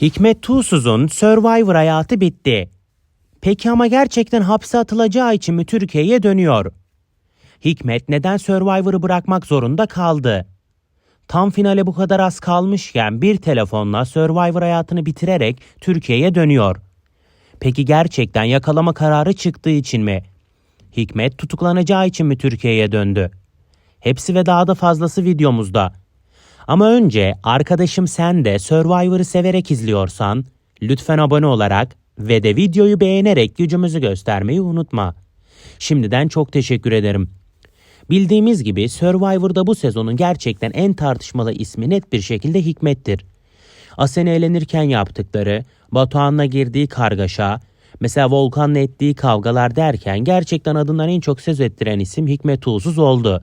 Hikmet Tuğsuz'un Survivor hayatı bitti. Peki ama gerçekten hapse atılacağı için mi Türkiye'ye dönüyor? Hikmet neden Survivor'ı bırakmak zorunda kaldı? Tam finale bu kadar az kalmışken bir telefonla Survivor hayatını bitirerek Türkiye'ye dönüyor. Peki gerçekten yakalama kararı çıktığı için mi? Hikmet tutuklanacağı için mi Türkiye'ye döndü? Hepsi ve daha da fazlası videomuzda. Ama önce arkadaşım sen de Survivor'ı severek izliyorsan lütfen abone olarak ve de videoyu beğenerek gücümüzü göstermeyi unutma. Şimdiden çok teşekkür ederim. Bildiğimiz gibi Survivor'da bu sezonun gerçekten en tartışmalı ismi net bir şekilde Hikmet'tir. Asene eğlenirken yaptıkları, Batuhan'la girdiği kargaşa, mesela Volkan'la ettiği kavgalar derken gerçekten adından en çok söz ettiren isim Hikmet Uğsuz oldu.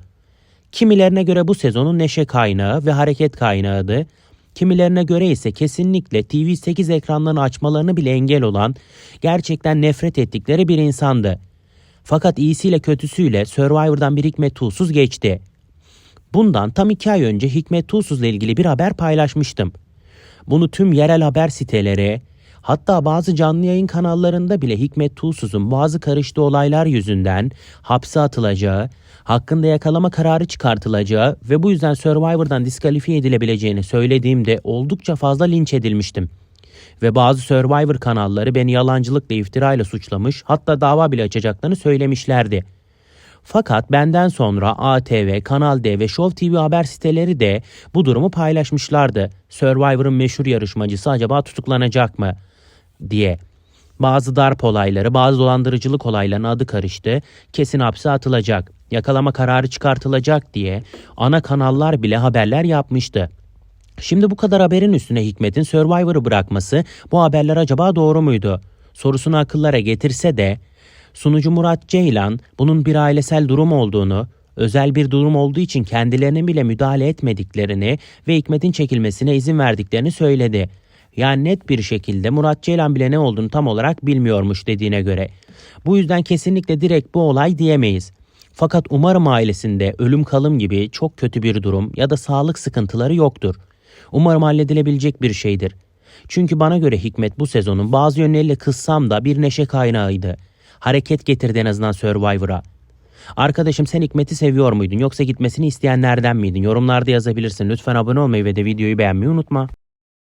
Kimilerine göre bu sezonun neşe kaynağı ve hareket kaynağıydı. Kimilerine göre ise kesinlikle TV8 ekranlarını açmalarını bile engel olan, gerçekten nefret ettikleri bir insandı. Fakat iyisiyle kötüsüyle Survivor'dan bir Hikmet Tuğsuz geçti. Bundan tam iki ay önce Hikmet Tuğsuz'la ilgili bir haber paylaşmıştım. Bunu tüm yerel haber siteleri, hatta bazı canlı yayın kanallarında bile Hikmet Tuğsuz'un bazı karıştığı olaylar yüzünden hapse atılacağı, hakkında yakalama kararı çıkartılacağı ve bu yüzden Survivor'dan diskalifiye edilebileceğini söylediğimde oldukça fazla linç edilmiştim. Ve bazı Survivor kanalları beni yalancılıkla iftirayla suçlamış hatta dava bile açacaklarını söylemişlerdi. Fakat benden sonra ATV, Kanal D ve Show TV haber siteleri de bu durumu paylaşmışlardı. Survivor'ın meşhur yarışmacısı acaba tutuklanacak mı diye. Bazı darp olayları, bazı dolandırıcılık olaylarına adı karıştı. Kesin hapse atılacak, yakalama kararı çıkartılacak diye ana kanallar bile haberler yapmıştı. Şimdi bu kadar haberin üstüne Hikmet'in Survivor'ı bırakması bu haberler acaba doğru muydu? Sorusunu akıllara getirse de sunucu Murat Ceylan bunun bir ailesel durum olduğunu, özel bir durum olduğu için kendilerine bile müdahale etmediklerini ve Hikmet'in çekilmesine izin verdiklerini söyledi. Yani net bir şekilde Murat Ceylan bile ne olduğunu tam olarak bilmiyormuş dediğine göre. Bu yüzden kesinlikle direkt bu olay diyemeyiz. Fakat umarım ailesinde ölüm kalım gibi çok kötü bir durum ya da sağlık sıkıntıları yoktur. Umarım halledilebilecek bir şeydir. Çünkü bana göre Hikmet bu sezonun bazı yönleriyle kıssam da bir neşe kaynağıydı. Hareket getirdi en azından Survivor'a. Arkadaşım sen Hikmet'i seviyor muydun yoksa gitmesini isteyenlerden miydin? Yorumlarda yazabilirsin. Lütfen abone olmayı ve de videoyu beğenmeyi unutma.